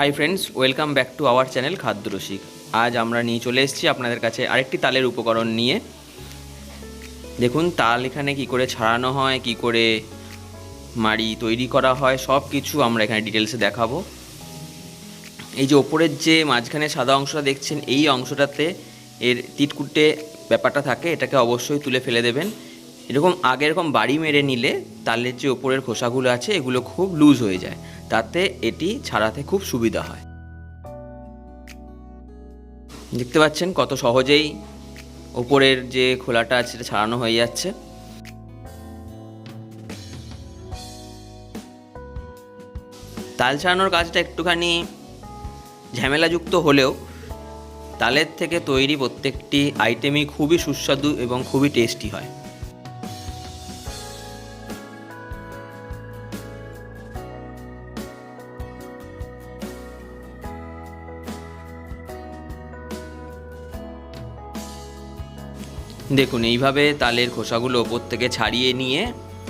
Hi friends welcome back to our channel Khadya Rasik আজ আমরা নিয়ে চলে এসেছি আপনাদের কাছে আরেকটি তালের উপকরণ নিয়ে। দেখুন, তাল এখানে কি করে ছাড়ানো হয়, কি করে মাড়ি তৈরি করা হয় সব কিছু আমরা এখানে ডিটেলসে দেখাবো। এই যে ওপরের যে মাঝখানে সাদা অংশটা দেখছেন, এই অংশটাতে এর তিটকুটে ব্যাপারটা থাকে, এটাকে অবশ্যই তুলে ফেলে দেবেন। এরকম আগে এরকম বাড়ি মেরে নিলে তালের যে ওপরের খোসাগুলো আছে, এগুলো খুব লুজ হয়ে যায়। তাতে এটি ছাড়াতে খুব সুবিধা হয়। দেখতে পাচ্ছেন কত সহজেই ওপরের যে খোলাটা আছে সেটা ছাড়ানো হয়ে যাচ্ছে। তাল ছাড়ানোর কাজটা একটুখানি ঝামেলাযুক্ত হলেও তালের থেকে তৈরি প্রত্যেকটি আইটেমই খুবই সুস্বাদু এবং খুবই টেস্টি হয়। দেখুন, এইভাবে তালের খোসাগুলো ওপর থেকে ছাড়িয়ে নিয়ে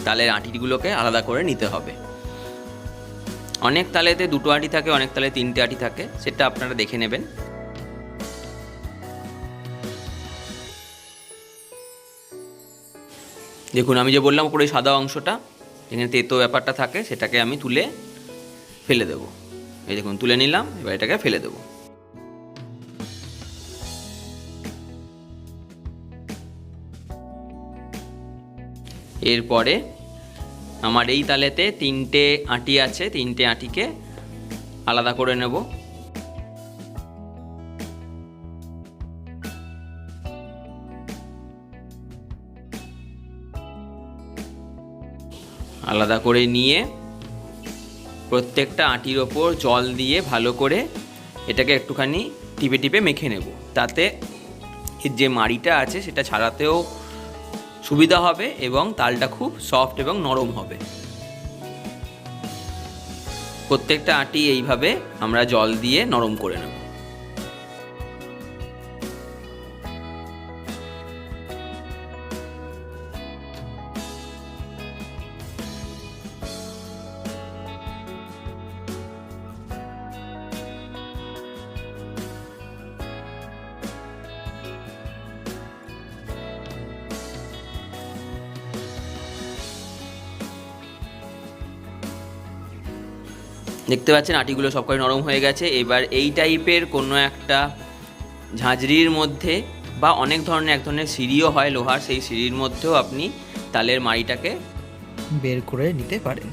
তালের আঁটিগুলোকে আলাদা করে নিতে হবে। অনেক তালেতে দুটো আঁটি থাকে, অনেক তালে তিনটে আঁটি থাকে, সেটা আপনারা দেখে নেবেন। দেখুন, আমি যে বললাম উপরে সাদা অংশটা যেখানে তেতো ব্যাপারটা থাকে, সেটাকে আমি তুলে ফেলে দেবো। এই দেখুন, তুলে নিলাম, এবার এটাকে ফেলে দেবো। এরপরে আমার এই তালেতে তিনটে আঁটি আছে, তিনটে আঁটিকে আলাদা করে নেব। আলাদা করে নিয়ে প্রত্যেকটা আঁটির ওপর জল দিয়ে ভালো করে এটাকে একটুখানি টিপে টিপে মেখে নেব। তাতে যে মাড়িটা আছে সেটা ছাড়াতেও সুবিধা হবে এবং তালটা খুব সফট এবং নরম হবে। প্রত্যেকটা আটি এইভাবে আমরা জল দিয়ে নরম করে নেব। দেখতে পাচ্ছেন আটিগুলো সব কটাই নরম হয়ে গেছে। এবার এই টাইপের কোনো একটা ঝাঁঝরির মধ্যে বা অনেক ধরনের এক ধরনের সিঁড়িও হয় লোহার সেই সিঁড়ির মধ্যেও আপনি তালের মাড়িটাকে বের করে নিতে পারেন।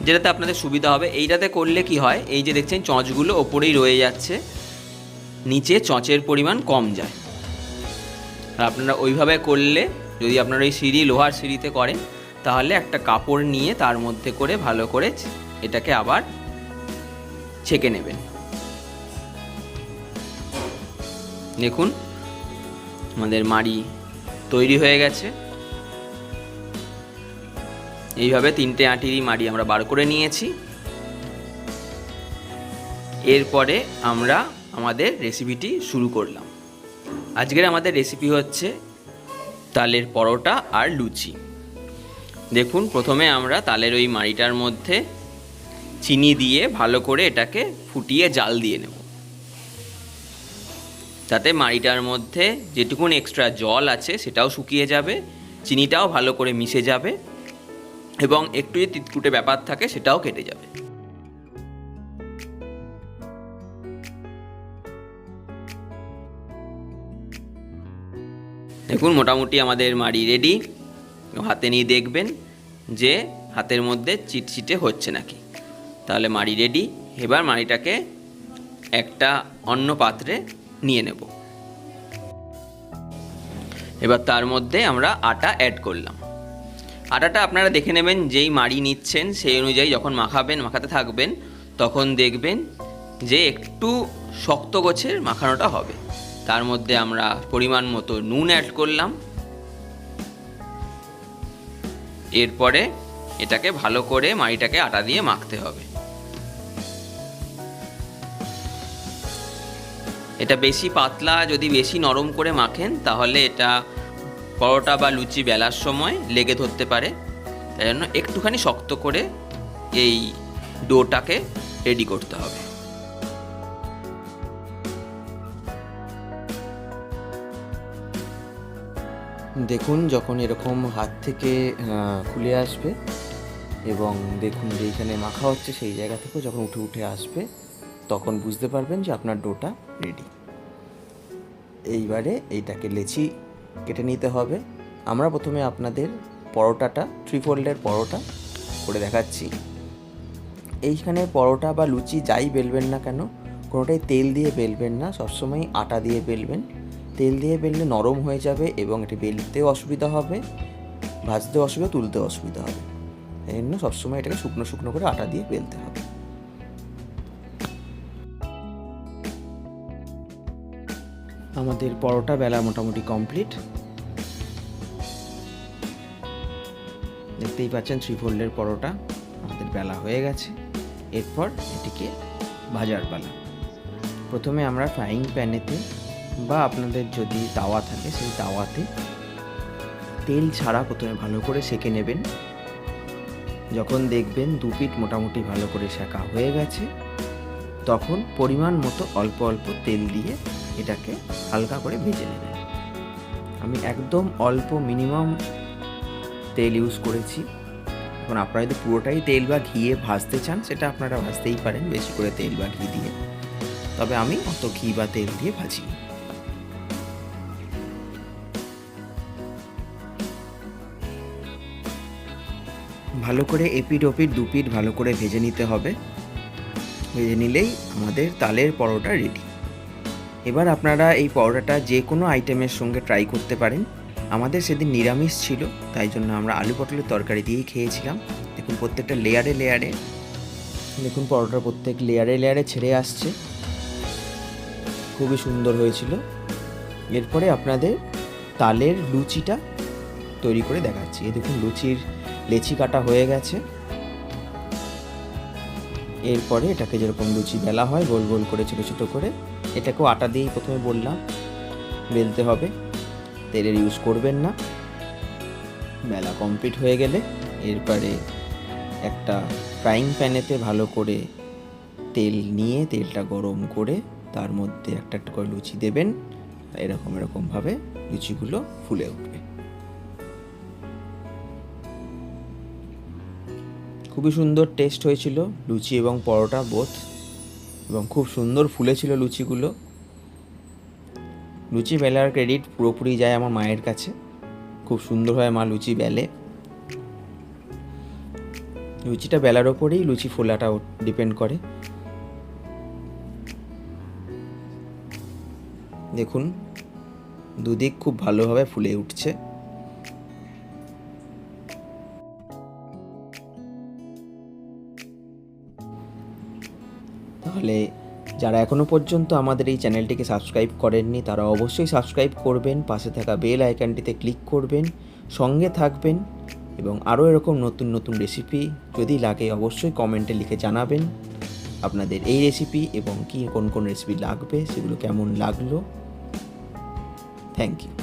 যেটাতে আপনাদের সুবিধা হবে। এইটাতে করলে কি হয় এই যে দেখছেন চঁচগুলো ওপরেই রয়ে যাচ্ছে। নিচে চঁচের পরিমাণ কম যায়। আর আপনারা ওইভাবে করলে যদি আপনারা ওই সিঁড়ি লোহার সিঁড়িতে করেন তাহলে একটা কাপড় নিয়ে তার মধ্যে করে ভালো করে এটাকে আবার ছেঁকে নেবেন। দেখুন, আমাদের মাড়ি তৈরি হয়ে গেছে। এইভাবে তিনটে আঁটিরই মাড়ি আমরা বার করে নিয়েছি। এরপরে আমরা আমাদের রেসিপিটি শুরু করলাম। আজকের আমাদের রেসিপি হচ্ছে তালের পরোটা আর লুচি। দেখুন, প্রথমে আমরা তালের ওই মাড়িটার মধ্যে চিনি দিয়ে ভালো করে এটাকে ফুটিয়ে জাল দিয়ে নেব। তাতে মাড়িটার মধ্যে যেটুকুন এক্সট্রা জল আছে সেটাও শুকিয়ে যাবে, চিনিটাও ভালো করে মিশে যাবে এবং একটু যে তিতকুটে ব্যাপার থাকে সেটাও কেটে যাবে। দেখুন, মোটামুটি আমাদের মাড়ি রেডি হাতে নিয়ে দেখবেন যে হাতের মধ্যে চিটচিটে হচ্ছে নাকি। তাহলে মাড়ি রেডি এবার মাড়িটাকে একটা অন্য পাত্রে নিয়ে নেব। এবার তার মধ্যে আমরা আটা অ্যাড করলাম। আটাটা আপনারা দেখে নেবেন, যেই মাড়ি নিচ্ছেন সেই অনুযায়ী যখন মাখাবেন, মাখাতে থাকবেন, তখন দেখবেন যে একটু শক্ত গোছের মাখানোটা হবে। তার মধ্যে আমরা পরিমাণ মতো নুন অ্যাড করলাম। এরপরে এটাকে ভালো করে মাড়িটাকে আটা দিয়ে মাখতে হবে। এটা বেশি পাতলা, যদি বেশি নরম করে মাখেন, তাহলে এটা পরোটা বা লুচি বেলার সময় লেগে ধরতে পারে। তাই জন্য একটুখানি শক্ত করে এই ডোটাকে রেডি করতে হবে। দেখুন যখন এরকম হাত থেকে খুলে আসবে এবং দেখুন যে এইখানে মাখা হচ্ছে সেই জায়গা থেকেও যখন উঠে উঠে আসবে, তখন বুঝতে পারবেন যে আপনার ডোটা রেডি এইবারে এইটাকে লেচি কেটে নিতে হবে। আমরা প্রথমে আপনাদের পরোটাটা ত্রিফোল্ডের পরোটা করে দেখাচ্ছি। এইখানে পরোটা বা লুচি যাই বেলবেন না কেন, কোনোটাই তেল দিয়ে বেলবেন না, সবসময় আটা দিয়ে বেলবেন। তেল দিয়ে বেললে নরম হয়ে যাবে এবং এটি বেলতেও অসুবিধা হবে, ভাজতেও অসুবিধা, তুলতেও অসুবিধা হবে। এই জন্য সবসময় এটাকে শুকনো শুকনো করে আটা দিয়ে বেলতে হবে। আমাদের পরোটা বেলা মোটামুটি কমপ্লিট। দেখতেই পাচ্ছেন থ্রি ফোল্ডের পরোটা আমাদের বেলা হয়ে গেছে। এরপর এটিকে ভাজার পালা। প্রথমে আমরা ফ্রাইং প্যানেতে বা আপনাদের যদি তাওয়া থাকে, সেই তাওয়াতে তেল ছাড়া প্রথমে ভালো করে সেঁকে নেবেন। যখন দেখবেন দু পিঠ মোটামুটি ভালো করে সেঁকা হয়ে গেছে, তখন পরিমাণ মতো অল্প অল্প তেল দিয়ে এটাকে হালকা করে ভেজে নেবেন। আমি একদম অল্প মিনিমাম তেল ইউজ করেছি। এখন আপনারা যদি পুরোটাই তেল বা ঘিয়ে ভাজতে চান, সেটা আপনারা ভাজতেই পারেন, বেশি করে তেল বা ঘি দিয়ে। তবে আমি অত ঘি বা তেল দিয়ে ভাজি ভালো করে এপিট ওপিট দুপিট ভালো করে ভেজে নিতে হবে। ভেজে নিলেই আমাদের তালের পরোটা রেডি এবার আপনারা এই পরোটাটা যে কোনো আইটেমের সঙ্গে ট্রাই করতে পারেন। আমাদের সেদিন নিরামিষ ছিল, তাই জন্য আমরা আলু পটলের তরকারি দিয়েই খেয়েছিলাম। দেখুন, প্রত্যেকটা লেয়ারে লেয়ারে দেখুন পরোটার প্রত্যেক লেয়ারে লেয়ারে ছেড়ে আসছে। খুবই সুন্দর হয়েছিল। এরপরে আপনাদের তালের লুচিটা তৈরি করে দেখাচ্ছি। এই দেখুন, লুচির লেচি কাটা হয়ে গেছে। এরপরে এটাকে যেরকম লুচি বেলা হয়, গোল গোল করে, ছোটো ছোটো করে, এটাকেও আটা দিয়েই প্রথমে বললাম, বেলতে হবে, তেলের ইউজ করবেন না। বেলা কমপ্লিট হয়ে গেলে এরপরে একটা ফ্রাইং প্যানেতে ভালো করে তেল নিয়ে, তেলটা গরম করে তার মধ্যে একটা একটা করে লুচি দেবেন। এরকম এরকমভাবে লুচিগুলো ফুলে উঠবে। খুবই সুন্দর টেস্ট হয়েছিল, লুচি এবং পরোটা বোথ এবং খুব সুন্দর ফুলেছিল লুচিগুলো। লুচি বেলার ক্রেডিট পুরোপুরি যায় আমার মায়ের কাছে। খুব সুন্দরভাবে মা লুচি বেলে। লুচিটা বেলার ওপরেই লুচি ফোলাটা ডিপেন্ড করে। দেখুন, দুদিক খুব ভালোভাবে ফুলে উঠছে। তাহলে যারা এখনও পর্যন্ত আমাদের এই চ্যানেলটিকে সাবস্ক্রাইব করেননি, তারা অবশ্যই সাবস্ক্রাইব করবেন, পাশে থাকা বেল আইকনটিতে ক্লিক করবেন, সঙ্গে থাকবেন এবং আরও এরকম নতুন নতুন রেসিপি যদি লাগে অবশ্যই কমেন্টে লিখে জানাবেন আপনাদের এই রেসিপি এবং কি কোন কোন রেসিপি লাগবে, সেগুলো কেমন লাগল। Thank you.